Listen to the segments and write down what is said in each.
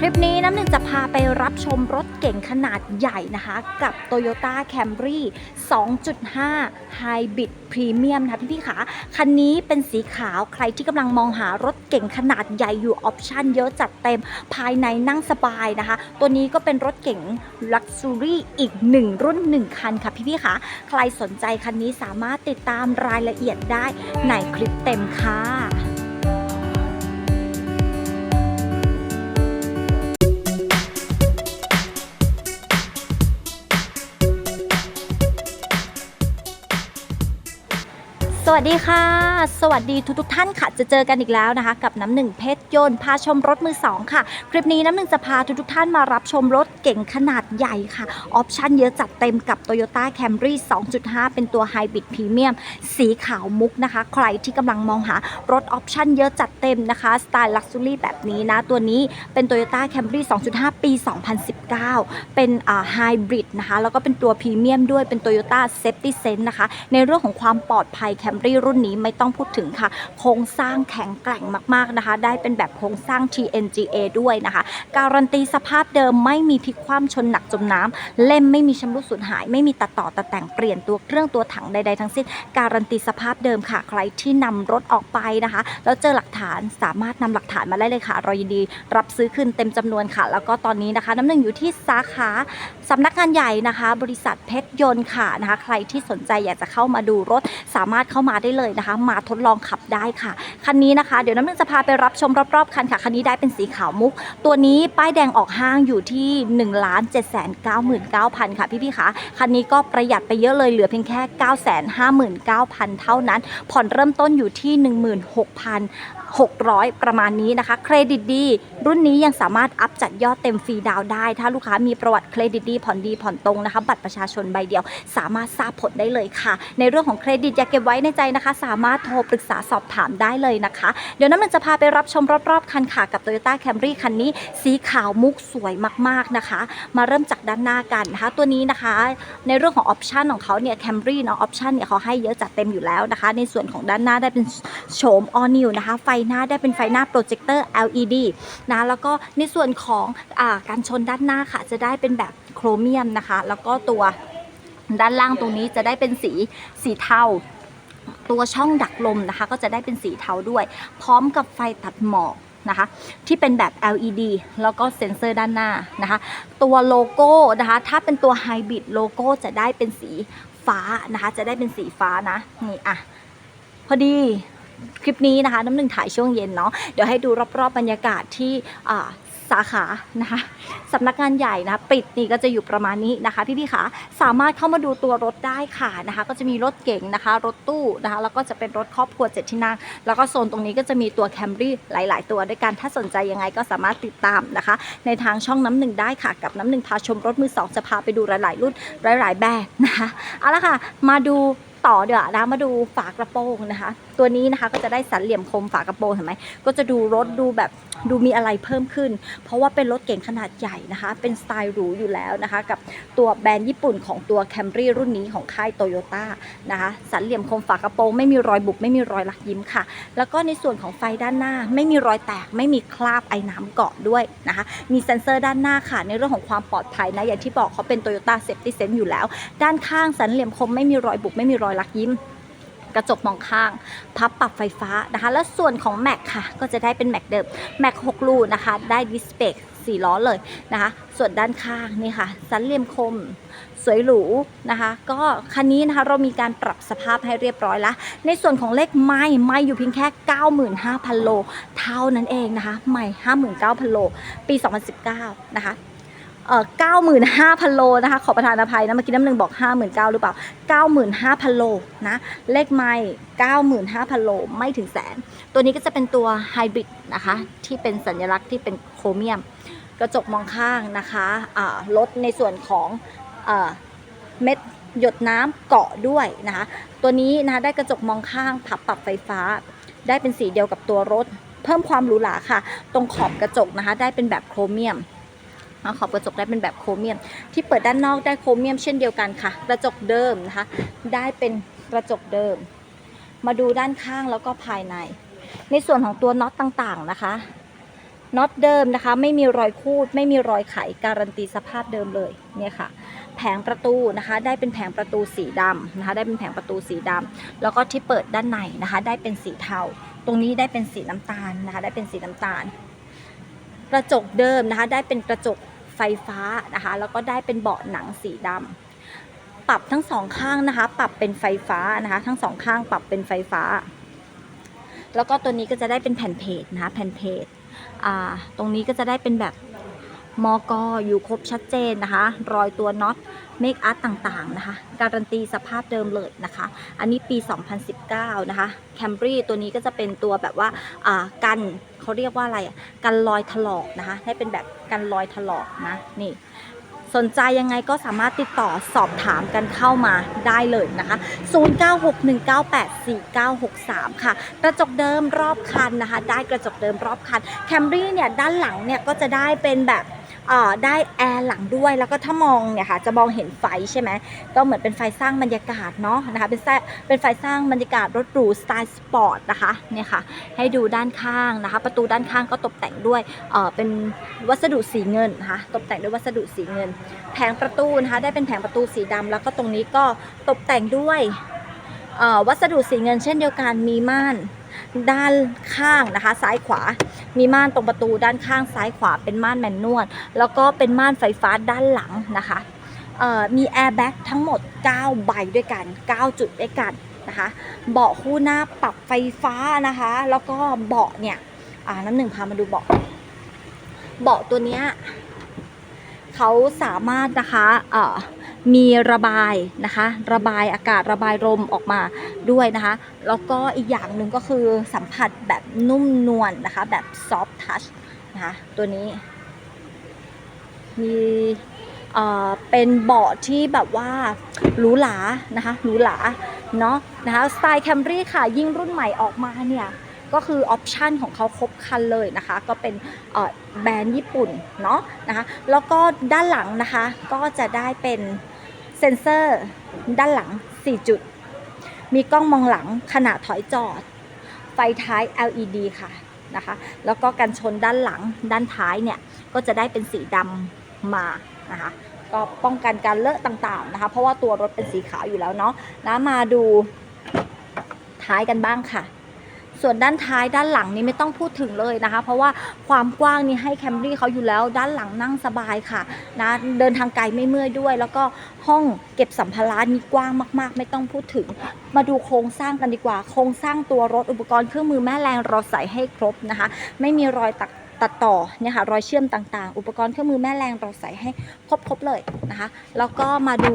คลิปนี้น้ำหนึ่งจะพาไปรับชมรถเก่งขนาดใหญ่นะคะ กับ Toyota Camry 2.5 Hybrid Premium นะคะพี่ๆค่ะคันนี้เป็นสีขาวใครที่กำลังมองหารถเก่งขนาดใหญ่อยู่ออปชั่นเยอะจัดเต็มภายในนั่งสบายนะคะ ตัวนี้ก็เป็นรถเก่ง Luxury อีกหนึ่งรุ่น 1 คันค่ะพี่ๆค่ะใครสนใจคันนี้สามารถติดตามรายละเอียดได้ในคลิปเต็มค่ะ สวัสดีค่ะ สวัสดีทุกทุกท่านค่ะจะเจอกันอีกแล้วนะคะ กับน้ำหนึ่งเพชรยนต์พาชมรถมือสองค่ะ คลิปนี้น้ำหนึ่งจะพาทุกทุกท่านมารับชมรถเก่งขนาดใหญ่ค่ะ ออปชั่นเยอะจัดเต็มกับ Toyota Camry 2.5 เป็นตัว Hybrid Premium สีขาวมุกนะคะ ใครที่กำลังมองหารถออปชั่นเยอะจัดเต็มนะคะ สไตล์ Luxury แบบนี้นะ ตัวนี้เป็น Toyota Camry 2.5 ปี 2019 เป็นอ่า Hybrid นะคะแล้วก็เป็นตัวพรีเมียมด้วยเป็น Toyota Safety Sense นะคะในเรื่องของความปลอดภัยแคม Camry รุ่นนี้ไม่ต้องพูดถึงค่ะ โครงสร้างแข็งแกร่งมากๆนะคะ ได้เป็นแบบโครงสร้าง TNGA ด้วยนะคะ การันตีสภาพเดิมไม่มีพลิกคว่ำชนหนักจมน้ำเล่มไม่มีชำรุดสูญหาย ไม่มีตัดต่อตัดแต่งเปลี่ยนตัวเครื่องตัวถังใดๆทั้งสิ้น การันตีสภาพเดิมค่ะ ใครที่นำรถออกไปนะคะ แล้วเจอหลักฐานสามารถนำหลักฐานมาได้เลยค่ะเรายินดี รับซื้อคืนเต็มจำนวนค่ะ แล้วก็ตอนนี้นะคะ น้ำหนึ่งอยู่ที่สาขา สำนักงานใหญ่นะคะ บริษัทเพชรยนต์ค่ะนะคะ ใครที่สนใจอยากจะเข้ามาดูรถสามารถเข้ามาได้เลยนะคะ มาทดลองขับได้ค่ะ คันนี้นะคะ เดี๋ยวน้ำหนึ่งจะพาไปรับชมรอบๆคันค่ะคันนี้ได้เป็นสีขาวมุก ตัวนี้ป้ายแดงออกห้างอยู่ที่1นึ่งล้านเจ็ดแสนเก้าหมื่นเก้าพันค่ะพี่ๆคะคันนี้ก็ประหยัดไปเยอะเลยเหลือเพียงแค่ 9 5 9 0 0 0 เท่านั้น ผ่อนเริ่มต้นอยู่ที่ 600 ประมาณนี้นะคะ เครดิตดี รุ่นนี้ยังสามารถอัพจัดยอดเต็มฟรีดาวได้ ถ้าลูกค้ามีประวัติเครดิตดีผ่อนดีผ่อนตรงนะคะ บัตรประชาชนใบเดียว สามารถทราบผลได้เลยค่ะ ในเรื่องของเครดิตอย่าเก็บไว้ในใจนะคะ สามารถโทรปรึกษาสอบถามได้เลยนะคะ เดี๋ยวน้ำมันจะพาไปรับชมรอบๆคันค่ะกับ Toyota Camry คันนี้ สีขาวมุกสวยมากๆนะคะ มาเริ่มจากด้านหน้ากันนะคะตัวนี้นะคะ ในเรื่องของออปชันของเขาเนี่ย Camry เนาะออปชันเนี่ยเขาให้เยอะจัดเต็มอยู่แล้วนะคะ ในส่วนของด้านหน้าได้เป็นโฉม all new นะคะไฟหน้าได้เป็นไฟหน้าโปรเจคเตอร์ LED นะแล้วก็ในส่วนของอการชนด้านหน้าค่ะ จะได้เป็นแบบโครเมียมนะคะ แล้วก็ตัวด้านล่างตรงนี้จะได้เป็นสีสีเทาตัวช่องดักลมนะคะ ก็จะได้เป็นสีเทาด้วย พร้อมกับไฟตัดหมอกนะคะที่เป็นแบบ LED แล้วก็เซ็นเซอร์ด้านหน้านะคะตัวโลโก้นะคะถ้าเป็นตัวไฮบริดโลโก้จะได้เป็นสีฟ้านะคะจะได้เป็นสีฟ้านะนี่อะพอดี คลิปนี้นะคะ น้ำหนึ่งถ่ายช่วงเย็นเนาะเดี๋ยวให้ดูรอบๆบรรยากาศที่สาขานะคะสำนักงานใหญ่นะะปิดนี่ก็จะอยู่ประมาณนี้นะคะพี่ๆคะสามารถเข้ามาดูตัวรถได้ค่ะนะคะ ก็จะมีรถเก๋งนะคะ รถตู้นะคะแล้วก็จะเป็นรถครอบครัวเจ็ดที่นั่งแล้วก็โซนตรงนี้ก็จะมีตัวแคมรี่หลาย ๆ ตัวด้วยกันถ้าสนใจยังไงก็สามารถติดตามนะคะ ในทางช่องน้ำหนึ่งได้ค่ะ กับน้ำหนึ่งพาชมรถมือสองจะพาไปดูหลาย ๆ รุ่นหลาย ๆ แบบนะคะเอาละค่ะ มาดูต่อเดี๋ยวนะมาดูฝากระโปรงนะคะ ตัวนี้นะคะก็จะได้สันเหลี่ยมคมฝากระโปรงเห็นไหมก็จะดูรถดูแบบดูมีอะไรเพิ่มขึ้น เพราะว่าเป็นรถเก่งขนาดใหญ่นะคะ เป็นสไตล์หรูอยู่แล้วนะคะ กับตัวแบรนด์ญี่ปุ่นของตัว Camry รุ่นนี้ของค่ายโตโยต้านะคะสันเหลี่ยมคมฝากระโปรงไม่มีรอยบุบไม่มีรอยลักยิ้มค่ะ แล้วก็ในส่วนของไฟด้านหน้า ไม่มีรอยแตก ไม่มีคราบไอ้น้ำเกาะด้วยนะคะ มีเซ็นเซอร์ด้านหน้าค่ะ ในเรื่องของความปลอดภัยนะอย่างที่บอกเขาเป็น Toyota Safety Sense อยู่แล้ว ด้านข้างสันเหลี่ยมคมไม่มีรอยบุบไม่มีรอยลักยิ้ม กระจกมองข้าง พับปรับไฟฟ้านะคะ แล้วส่วนของ Mac ค่ะ ก็จะได้เป็น Mac เดิม Mac 6ลูนะคะ ได้ดิสเ a y 4ล้อเลยนะคะ ส่วนด้านข้างนี่ค่ะ สันเหลี่ยมคม สวยหรูนะคะ ก็คันนี้นะคะเรามีการปรับสภาพให้เรียบร้อยแล้ว ในส่วนของเลขไม้ไม่อยู่เพียงแค่ 95,000 โล เท่านั้นเองนะคะ ไม่ 59,000 โล ปี 2019 นะคะ เอ่อ95,000โลนะคะขอประทานอภัยนะเมื่อกี้น้ำหนึ่งบอก59,000หรือเปล่า95,000โลนะเลขไมล์95,000โลไม่ถึงแสน ตัวนี้ก็จะเป็นตัวไฮบริดนะคะที่เป็นสัญลักษณ์ที่เป็นโครเมียม กระจกมองข้างนะคะลดในส่วนของเม็ดหยดน้ำเกาะด้วยนะคะ ตัวนี้นะคะได้กระจกมองข้างผับปรับไฟฟ้า ได้เป็นสีเดียวกับตัวรถ เพิ่มความหรูหราค่ะ ตรงขอบกระจกนะคะ ได้เป็นแบบโครเมียม อ่าขอบกระจกได้เป็นแบบโครเมียม ที่เปิดด้านนอกได้โครเมียมเช่นเดียวกันค่ะ กระจกเดิมนะคะ ได้เป็นกระจกเดิม มาดูด้านข้างแล้วก็ภายใน ในส่วนของตัวน็อตต่างๆนะคะน็อตเดิมนะคะไม่มีรอยคูดไม่มีรอยไขการันตีสภาพเดิมเลยเนี่ยค่ะ แผงประตูนะคะ ได้เป็นแผงประตูสีดำนะคะ ได้เป็นแผงประตูสีดำแล้วก็ที่เปิดด้านในนะคะ ได้เป็นสีเทาตรงนี้ได้เป็นสีน้ำตาลนะคะ ได้เป็นสีน้ำตาล กระจกเดิมนะคะ ได้เป็นกระจก ไฟฟ้านะคะ แล้วก็ได้เป็นเบาะหนังสีดำปรับทั้งสองข้างนะคะ ปรับเป็นไฟฟ้านะคะ ทั้งสองข้างปรับเป็นไฟฟ้า แล้วก็ตัวนี้ก็จะได้เป็นแผ่นเพจนะคะแผ่นเพจตรงนี้ก็จะได้เป็นแบบมอกอยู่ครบชัดเจนนะคะ รอยตัวน็อตเมคอาร์ตต่างๆนะคะ การันตีสภาพเดิมเลยนะคะ อันนี้ปี 2019 นะคะแคมบรีตัวนี้ก็จะเป็นตัวแบบว่ากัน เขาเรียกว่าอะไรอะกันรอยถลอกนะคะ ให้เป็นแบบกันรอยถลอกนะนี่สนใจยังไงก็สามารถติดต่อสอบถามกันเข้ามาได้เลยนะคะ 0961984963 ค่ะ กระจกเดิมรอบคันนะคะ ได้กระจกเดิมรอบคัน แคมรี่เนี่ยด้านหลังเนี่ยก็จะได้เป็นแบบ ได้แอร์หลังด้วยแล้วก็ถ้ามองเนี่ยค่ะจะมองเห็นไฟใช่ไหมก็เหมือนเป็นไฟสร้างบรรยากาศเนาะนะคะเป็นเป็นไฟสร้างบรรยากาศรถหรูสไตล์สปอร์ตนะคะเนี่ยค่ะให้ดูด้านข้างนะคะ ประตูด้านข้างก็ตกแต่งด้วยเเป็นวัสดุสีเงินนะคะตกแต่งด้วยวัสดุสีเงิน แผงประตูนะคะได้เป็นแผงประตูสีดำแล้วก็ตรงนี้ก็ตกแต่งด้วยวัสดุสีเงินเช่นเดียวกันมีม่าน ด้านข้างนะคะ ซ้ายขวา มีม่านตรงประตูด้านข้างซ้ายขวาเป็นม่านแมนนวลแล้วก็เป็นม่านไฟฟ้าด้านหลังนะคะมีแอร์แบ็กทั้งหมด 9 ใบด้วยกัน 9 จุดด้วยกันนะคะเบาะคู่หน้าปรับไฟฟ้านะคะ แล้วก็เบาะเนี่ยน้ำหนึ่งพามาดูเบาะเบาะตัวเนี้ยเขาสามารถนะคะเออ มีระบายนะคะ ระบายอากาศระบายลมออกมาด้วยนะคะ แล้วก็อีกอย่างหนึ่งก็คือสัมผัสแบบนุ่มนวลนะคะ แบบซอฟทัชนะคะตัวนี้ มีเอ่อเป็นเบาะที่แบบว่าหรูหรานะคะหรูหราเนาะนะคะสไตล์แคมรี่ค่ะ ยิ่งรุ่นใหม่ออกมาเนี่ยก็คือออปชันของเขาครบครันเลยนะคะ ก็เป็นแบรนด์ญี่ปุ่นเนาะนะคะแล้วก็ด้านหลังนะคะก็จะได้เป็น เซ็นเซอร์ด้านหลัง 4 จุด มีกล้องมองหลังขณะถอยจอด ไฟท้าย LED ค่ะนะคะ แล้วก็กันชนด้านหลังด้านท้ายเนี่ยก็จะได้เป็นสีดำมานะคะก็ป้องกันการเลอะต่างๆนะคะ เพราะว่าตัวรถเป็นสีขาวอยู่แล้วเนาะนะมาดูท้ายกันบ้างค่ะ ส่วนด้านท้ายด้านหลังนี้ไม่ต้องพูดถึงเลยนะคะ เพราะว่าความกว้างนี่ให้แคมรี่เขาอยู่แล้วด้านหลังนั่งสบายค่ะนะเดินทางไกลไม่เมื่อยด้วย แล้วก็ห้องเก็บสัมภาระนี่กว้างมาก ๆ ไม่ต้องพูดถึง มาดูโครงสร้างกันดีกว่า โครงสร้างตัวรถอุปกรณ์เครื่องมือแม่แรงเราใส่ให้ครบนะคะ ไม่มีรอยตัดตัดต่อเนี่ยค่ะรอยเชื่อมต่างๆ อุปกรณ์เครื่องมือแม่แรงเราใส่ให้ครบๆเลยนะคะ แล้วก็มาดู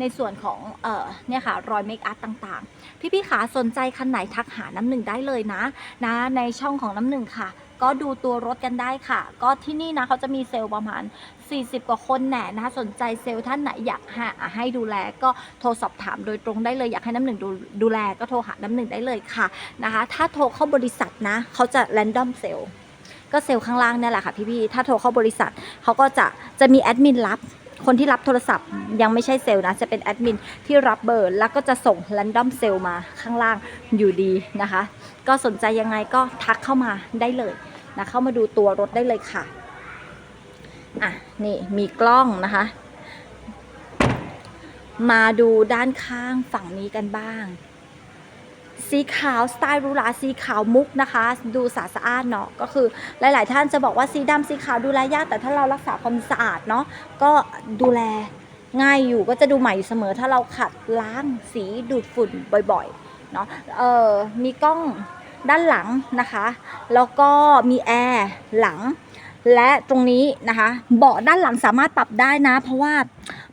ในส่วนของเออเนี่ยค่ะรอยเมคอัพต่างๆ พี่ๆขาสนใจคันไหนทักหาน้ำหนึ่งได้เลยนะนะในช่องของน้ำหนึ่งค่ะ ก็ดูตัวรถกันได้ค่ะ ก็ที่นี่นะเขาจะมีเซลล์ประมาณ 40 กว่าคนแน่นะสนใจเซลล์ท่านไหนอยากหาให้ดูแลก็โทรสอบถามโดยตรงได้เลยอยากให้น้ำหนึ่งดูดูแลก็โทรหาน้ำหนึ่งได้เลยค่ะนะคะถ้าโทรเข้าบริษัทนะเขาจะ random เซลล์ก็เซลล์ข้างล่างนี่แหละค่ะพี่ๆถ้าโทรเข้าบริษัทเขาก็จะจะมีแอดมินรับ คนที่รับโทรศัพท์ยังไม่ใช่เซลล์นะ จะเป็นแอดมินที่รับเบอร์แล้วก็จะส่ง random เซลล์มาข้างล่างอยู่ดีนะคะ ก็สนใจยังไงก็ทักเข้ามาได้เลยนะเข้ามาดูตัวรถได้เลยค่ะอะนี่มีกล้องนะคะ มาดูด้านข้างฝั่งนี้กันบ้าง สีขาวสไตล์รูราสีขาวมุกนะคะ ดูสะอาดสะอาดเนาะก็คือหลาย ๆ ท่านจะบอกว่าสีดำสีขาวดูแลยากแต่ถ้าเรารักษาความสะอาดเนาะก็ดูแลง่ายอยู่ก็จะดูใหม่อยู่เสมอ ถ้าเราขัดล้างสีดูดฝุ่นบ่อย ๆ เนาะเออมีกล้องด้านหลังนะคะ แล้วก็มีแอร์หลัง และตรงนี้นะคะ เบาะด้านหลังสามารถปรับได้นะ เพราะว่า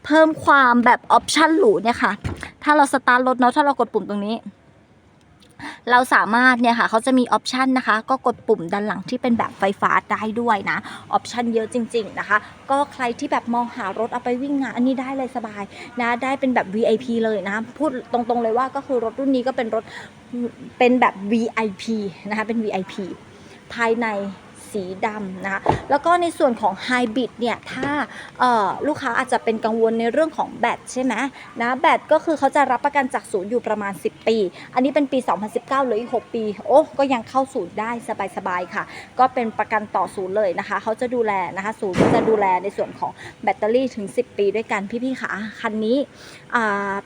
เพิ่มความแบบออปชั่นหรูเนี่ยค่ะ ถ้าเราสตาร์ทรถเนาะถ้าเรากดปุ่มตรงนี้ เราสามารถเนี่ยค่ะเขาจะมีออปชันนะคะ ก็กดปุ่มด้านหลังที่เป็นแบบไฟฟ้าได้ด้วยนะออปชันเยอะจริง ๆนะคะ ก็ใครที่แบบมองหารถเอาไปวิ่งงานอันนี้ได้เลยสบายนะได้เป็นแบบ VIP เลยนะพูดตรงๆเลยว่าก็คือรถรุ่นนี้ก็เป็นรถเป็นแบบ VIP นะคะเป็น VIP ภายใน สีดำนะคะแล้วก็ในส่วนของไฮบริดเนี่ยถ้าลูกค้าอาจจะเป็นกังวลในเรื่องของแบตใช่ไหมนะแบตก็คือเขาจะรับประกันจากศูนย์อยู่ประมาณ 10 ปี อันนี้เป็นปี 2019เหลยอีก 6 ปี โอ้ก็ยังเข้าศูนย์ได้สบายๆค่ะ ก็เป็นประกันต่อศูนย์เลยนะคะเขาจะดูแลนะคะศูนย์ก็จะดูแลในส่วนของแบตเตอรี่ถึง 10 ปีด้วยกันพี่ๆค่ะคันนี้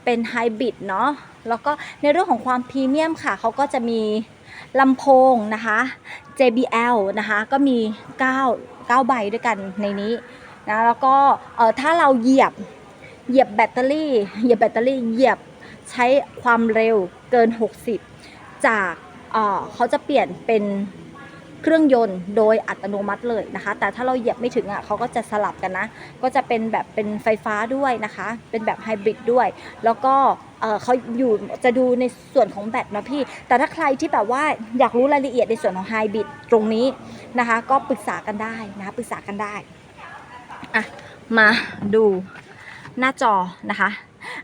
เป็นไฮบริดเนาะแล้วก็ในเรื่องของความพรีเมียมค่ะเขาก็จะมี ลำโพงนะคะ JBL นะคะ ก็มี 9 9 ใบด้วยกันในนี้นะแล้วก็เออถ้าเราเหยียบเหยียบแบตเตอรี่ เหยียบแบตเตอรี่เหยียบใช้ความเร็วเกิน 60 จากเออเขาจะเปลี่ยนเป็นเครื่องยนต์โดยอัตโนมัติเลยนะคะ แต่ถ้าเราเหยียบไม่ถึงอะเขาก็จะสลับกันนะ ก็จะเป็นแบบเป็นไฟฟ้าด้วยนะคะ เป็นแบบไฮบริดด้วย แล้วก็ เขาอยู่จะดูในส่วนของแบตนะพี่ แต่ถ้าใครที่แบบว่าอยากรู้รายละเอียดในส่วนของไฮบริดตรงนี้นะคะ ก็ปรึกษากันได้นะะปรึกษากันได้อะมาดูหน้าจอนะคะ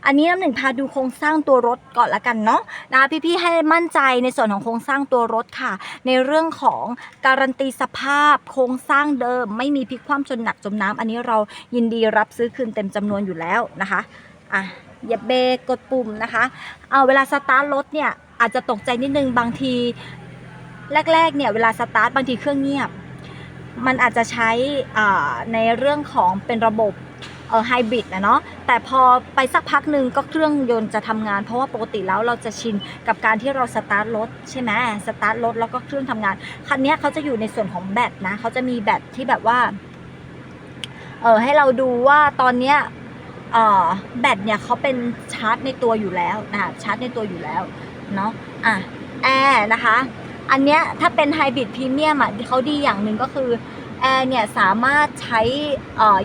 อันนี้น้ำหนึ่งพาดูโครงสร้างตัวรถก่อนละกันเนาะนะคะพี่ๆให้มั่นใจในส่วนของโครงสร้างตัวรถค่ะ ในเรื่องของการันตีสภาพโครงสร้างเดิม ไม่มีพลิกคว่ำจนหนักจมน้ำอันนี้เรายินดีรับซื้อคืนเต็มจำนวนอยู่แล้วนะคะอะ เหยียบเบรกกดปุ่มนะคะเอาเวลาสตาร์ทรถเนี่ยอาจจะตกใจนิดนึงบางทีแรกๆเนี่ยเวลาสตาร์ทบางทีเครื่องเงียบ มันอาจจะใช้ในเรื่องของเป็นระบบไฮบริดนะเนาะแต่พอไปสักพักหนึ่งก็เครื่องยนต์จะทำงาน เพราะว่าปกติแล้วเราจะชินกับการที่เราสตาร์ทรถใช่ไหมสตาร์ทรถแล้วก็เครื่องทำงาน คันนี้เขาจะอยู่ในส่วนของแบตนะเขาจะมีแบตที่แบบว่าเออให้เราดูว่าตอนเนี้ย แบตเนี่ยเขาเป็นชาร์จในตัวอยู่แล้วนะคะชาร์จในตัวอยู่แล้วเนาะอะแอร์นะคะ อันเนี้ยถ้าเป็นไฮบริดพรีเมียมอะเขาดีอย่างหนึ่งก็คือแอร์เนี่ยสามารถใช้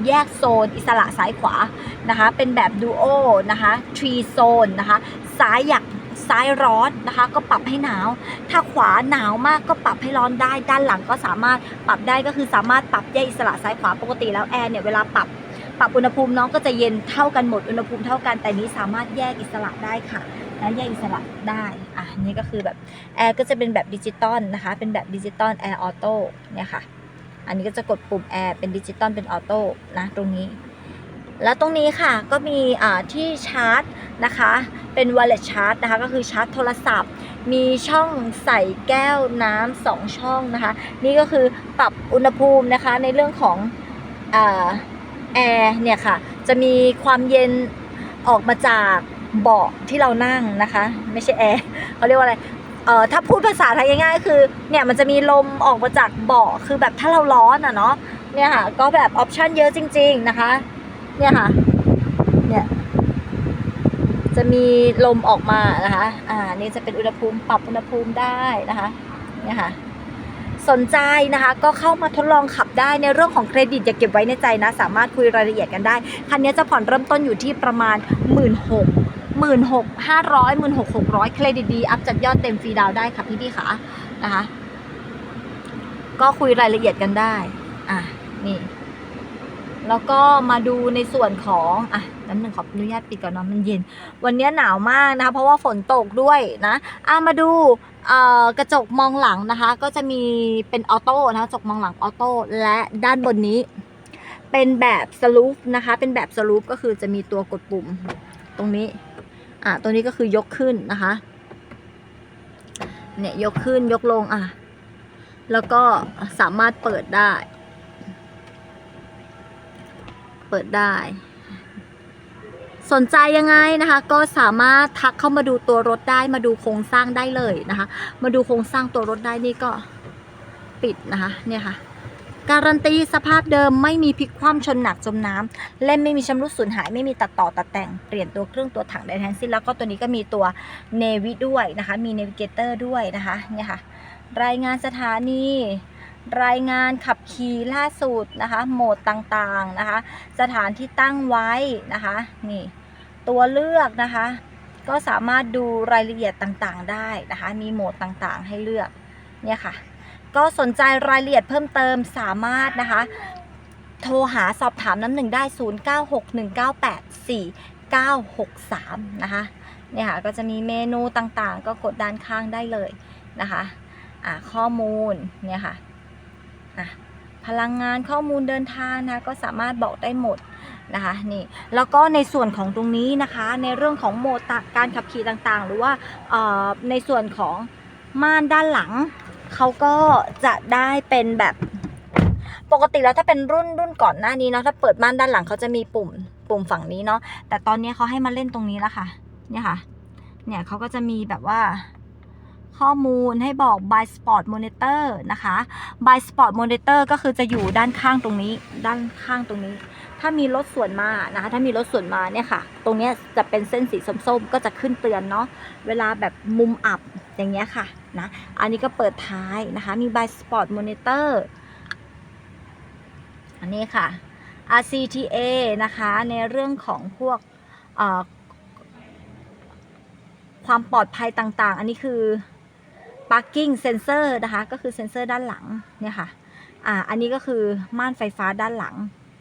แยกโซนอิสระซ้ายขวานะคะเป็นแบบดูโอนะคะทรีโซนนะคะซ้ายอยากซ้ายร้อนนะคะก็ปรับให้หนาว ถ้าขวาหนาวมากก็ปรับให้ร้อนได้ ด้านหลังก็สามารถปรับได้ก็คือสามารถปรับแยกอิสระซ้ายขวาปกติแล้วแอร์เนี่ยเวลาปรับ ปรับอุณหภูมิน้องก็จะเย็นเท่ากันหมดอุณหภูมิเท่ากันแต่นี้สามารถแยกอิสระได้ค่ะนะแยกอิสระได้อะนี่ก็คือแบบแอร์ก็จะเป็นแบบดิจิตอลนะคะ เป็นแบบดิจิตอลแอร์ออโต้เนี่ยค่ะ อันนี้ก็จะกดปุ่มแอร์เป็นดิจิตอลเป็นออโต้นะตรงนี้ แล้วตรงนี้ค่ะก็มีอ่าที่ชาร์จนะคะเป็น wallet charge นะคะก็คือชาร์จโทรศัพท์ มีช่องใส่แก้วน้ำสองช่องนะคะ นี่ก็คือปรับอุณหภูมินะคะในเรื่องของอ่า แอร์เนี่ยค่ะ จะมีความเย็นออกมาจากเบาะที่เรานั่งนะคะ ไม่ใช่แอร์เขาเรียกว่าอะไรเอ่อถ้าพูดภาษาไทยง่ายๆก็คือเนี่ยมันจะมีลมออกมาจากเบาะคือแบบถ้าเราร้อนอะเนาะเนี่ยค่ะ ก็แบบออปชันเยอะจริง ๆนะคะ เนี่ยค่ะเนี่ยจะมีลมออกมานะคะ อ่า นี่จะเป็นอุณหภูมิปรับอุณหภูมิได้นะคะ เนี่ยค่ะ สนใจนะคะ ก็เข้ามาทดลองขับได้ในเรื่องของเครดิตอย่าเก็บไว้ในใจนะ สามารถคุยรายละเอียดกันได้ คันนี้จะผ่อนเริ่มต้นอยู่ที่ประมาณ 1 6ื่นหกหมื่นหกห้าร้อยหมื่นหกหกร้อยเครดิตดี อัพจัดยอดเต็มฟรีดาวได้ค่ะพี่พี่ๆค่ะนะคะ ก็คุยรายละเอียดกันได้ อะ นี่ แล้วก็มาดูในส่วนของ อะ น้ำหนึ่งขออนุญาตปิดก่อนเนาะมันเย็น วันนี้หนาวมากนะคะ เพราะว่าฝนตกด้วยนะอะมาดูกระจกมองหลังนะคะ ก็จะมีเป็นออโต้นะคะกระจกมองหลังออโต้และด้านบนนี้ เป็นแบบสลูปนะคะ เป็นแบบสลูปก็คือจะมีตัวกดปุ่มตรงนี้อะตัวนี้ก็คือยกขึ้นนะคะ เนี่ยยกขึ้นยกลงอะ แล้วก็สามารถเปิดได้ เปิดได้ สนใจยังไงนะคะ ก็สามารถทักเข้ามาดูตัวรถได้มาดูโครงสร้างได้เลยนะคะ มาดูโครงสร้างตัวรถได้นี่ก็ปิดนะคะเนี่ยค่ะการันตีสภาพเดิมไม่มีพลิกคว่ำชนหนักจมน้ำเล่มไม่มีชำรุดสูญหายไม่มีตัดต่อตัดแต่งเปลี่ยนตัวเครื่องตัวถังใดทั้งสิ้นแล้วก็ตัวนี้ก็มีตัวเนวิด้วยนะคะ มีเนวิเกเตอร์ด้วยนะคะเนี่ยค่ะ รายงานสถานี รายงานขับขี่ล่าสุดนะคะ โหมดต่างๆนะคะ สถานที่ตั้งไว้นะคะ นี่ ตัวเลือกนะคะ ก็สามารถดูรายละเอียดต่างๆได้นะคะ มีโหมดต่างๆให้เลือก เนี่ยค่ะ ก็สนใจรายละเอียดเพิ่มเติมสามารถนะคะ โทรหาสอบถามน้ำหนึ่งได้ 0961984963 นะคะ เนี่ยค่ะ ก็จะมีเมนูต่างๆ ก็กดด้านข้างได้เลยนะคะ ข้อมูล เนี่ยค่ะ อะพลังงานข้อมูลเดินทางนะก็สามารถบอกได้หมดนะคะนี่แล้วก็ในส่วนของตรงนี้นะคะในเรื่องของโหมดตะการขับขี่ต่างๆ หรือว่าในส่วนของม่านด้านหลังเขาก็จะได้เป็นแบบปกติแล้วถ้าเป็นรุ่นรุ่นก่อนหน้านี้เนาะถ้าเปิดม่านด้านหลังเขาจะมีปุ่มปุ่มฝั่งนี้เนาะแต่ตอนนี้เขาให้มาเล่นตรงนี้แล้วค่ะเนี่ยค่ะเนี่ยเขาก็จะมีแบบว่า ข้อมูลให้บอก by spot monitor นะคะ by spot monitor ก็คือจะอยู่ด้านข้างตรงนี้ ด้านข้างตรงนี้ ถ้ามีรถสวนมานะคะ ถ้ามีรถสวนมาเนี่ยค่ะ ตรงเนี้ยจะเป็นเส้นสีส้มๆ ก็จะขึ้นเตือนเนาะ เวลาแบบมุมอับอย่างเงี้ยค่ะนะ อันนี้ก็เปิดท้ายนะคะ มี by spot monitor อันนี้ค่ะ RCTA นะคะ ในเรื่องของพวกความปลอดภัยต่างๆ อันนี้คือ parking sensor นะคะ ก็คือเซ็นเซอร์ด้านหลังเนี่ยค่ะ อ่า อันนี้ก็คือม่านไฟฟ้าด้านหลัง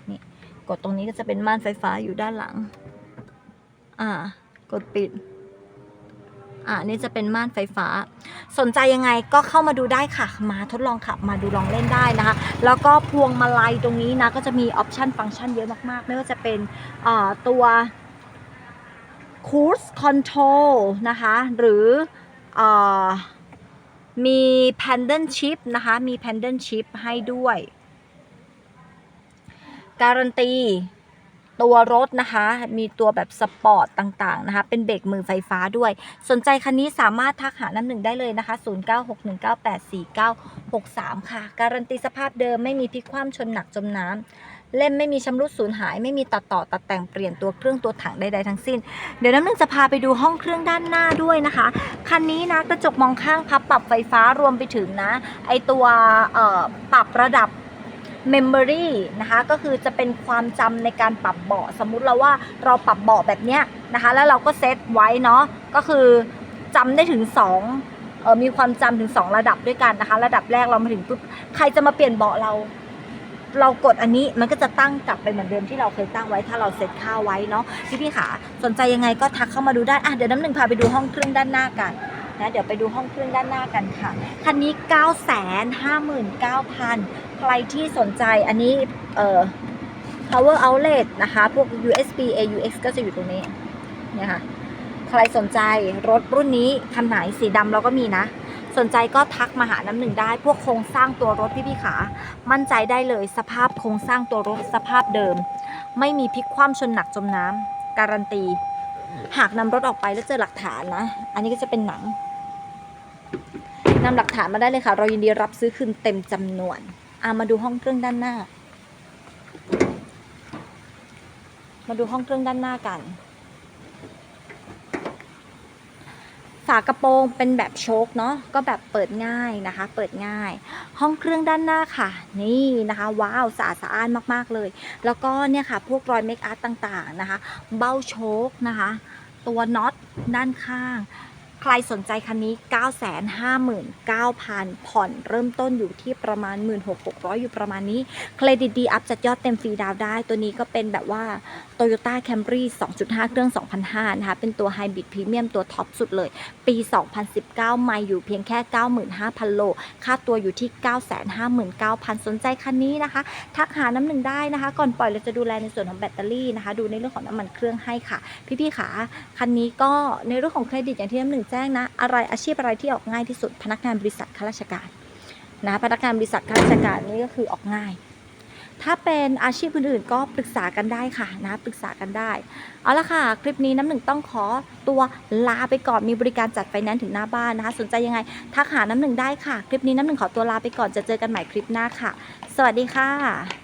นี่ กดตรงนี้ก็จะเป็นม่านไฟฟ้าอยู่ด้านหลัง อ่า กดปิด อ่านี่จะเป็นม่านไฟฟ้า สนใจยังไงก็เข้ามาดูได้ค่ะ มาทดลองขับมาดูลองเล่นได้นะคะ แล้วก็พวงมาลัยตรงนี้นะ ก็จะมีออปชันฟังก์ชันเยอะมากๆ ไม่ว่าจะเป็นเอ่อตัว cruise control นะคะ หรือเอ่อ มี pendant chip นะคะ มี pendant chip ให้ด้วย การันตี ตัวรถนะคะ มีตัวแบบสปอร์ตต่างๆนะคะ เป็นเบรกมือไฟฟ้าด้วย สนใจคันนี้สามารถทักหาน้ำหนึ่งได้เลยนะคะ 0961984963 ค่ะ การันตีสภาพเดิมไม่มีพลิกคว่ำชนหนักจมน้ำ เล่มไม่มีชำรุดสูญหาย ไม่มีตัดต่อตัดแต่งเปลี่ยนตัวเครื่องตัวถังใดๆทั้งสิ้น เดี๋ยวน้ำหนึ่งจะพาไปดูห้องเครื่องด้านหน้าด้วยนะคะ คันนี้นะกระจกมองข้างพับปรับไฟฟ้ารวมไปถึงนะไอตัวปรับระดับ Memory นะคะก็คือจะเป็นความจำในการปรับเบาะสมมุติเราว่าเราปรับเบาะแบบเนี้ยนะคะแล้วเราก็เซตไว้เนาะก็คือจำได้ถึง2เออมีความจำถึง 2 ระดับด้วยกันนะคะ ระดับแรกเรามาถึงปุ๊บใครจะมาเปลี่ยนเบาะเรา เรากดอันนี้มันก็จะตั้งกลับไปเหมือนเดิมที่เราเคยตั้งไว้ถ้าเราเซตค่าไว้เนาะพี่พี่ๆค่ะสนใจยังไงก็ทักเข้ามาดูได้อะเดี๋ยวน้ำหนึ่งพาไปดูห้องเครื่องด้านหน้ากันนะเดี๋ยวไปดูห้องเครื่องด้านหน้ากันค่ะ คันนี้ 9 5 9 0 0 0 ใครที่สนใจอันนี้เอ่อ power outlet นะคะ พวก USB AUX ก็จะอยู่ตรงนี้เนี่ยค่ะ ใครสนใจรถรุ่นนี้คันไหนสีดำเราก็มีนะ สนใจก็ทักมาหาน้ำหนึ่งได้ พวกโครงสร้างตัวรถพี่พี่ขา มั่นใจได้เลยสภาพโครงสร้างตัวรถสภาพเดิม ไม่มีพลิกคว่ำชนหนักจมน้ำการันตี หากนำรถออกไปแล้วเจอหลักฐานนะ อันนี้ก็จะเป็นหนังนำหลักฐานมาได้เลยค่ะ เรายินดีรับซื้อคืนเต็มจำนวนอะมาดูห้องเครื่องด้านหน้า มาดูห้องเครื่องด้านหน้ากัน ฝากระโปรงเป็นแบบโชคเนาะก็แบบเปิดง่ายนะคะ เปิดง่าย ห้องเครื่องด้านหน้าค่ะ นี่นะคะ ว้าวสะอาดสะอ้านมากๆเลย แล้วก็เนี่ยค่ะ พวกรอยเมคอัพต่างๆนะคะ เบ้าโชคนะคะ ตัวน็อตด้านข้าง ใครสนใจคันนี้ 959,000 ผ่อนเริ่มต้นอยู่ที่ประมาณ 16,600 อยู่ประมาณนี้ เครดิตดีอัพจัดยอดเต็มฟรีดาวได้ ตัวนี้ก็เป็นแบบว่า Toyota Camry 2.5 เครื่อง2005นะคะ เป็นตัวไฮบริดพรีเมียมตัวท็อปสุดเลย ปี 2019 ไม่อยู่เพียงแค่ 95,000 โล ค่าตัวอยู่ที่ 959,000 สนใจคันนี้นะคะ ทักหาน้ำหนึ่งได้นะคะ ก่อนปล่อยเราจะดูแลในส่วนของแบตเตอรี่นะคะ ดูในเรื่องของน้ำมันเครื่องให้ค่ะ พี่ๆค่ะ คันนี้ก็ในเรื่องของเครดิตอย่างที่น้ำหนึ่งแจ้งนะ อะไรอาชีพอะไรที่ออกง่ายที่สุด พนักงานบริษัทข้าราชการนะพนักงานบริษัทข้าราชการนี่ก็คือออกง่าย ถ้าเป็นอาชีพอื่นๆก็ปรึกษากันได้ค่ะนะปรึกษากันได้ เอาละค่ะ คลิปนี้น้ำหนึ่งต้องขอตัวลาไปก่อนมีบริการจัดไฟแนนซ์ถึงหน้าบ้านนะคะ สนใจยังไงทักหาน้ำหนึ่งได้ค่ะ คลิปนี้น้ำหนึ่งขอตัวลาไปก่อนจะเจอกันใหม่คลิปหน้าค่ะ สวัสดีค่ะ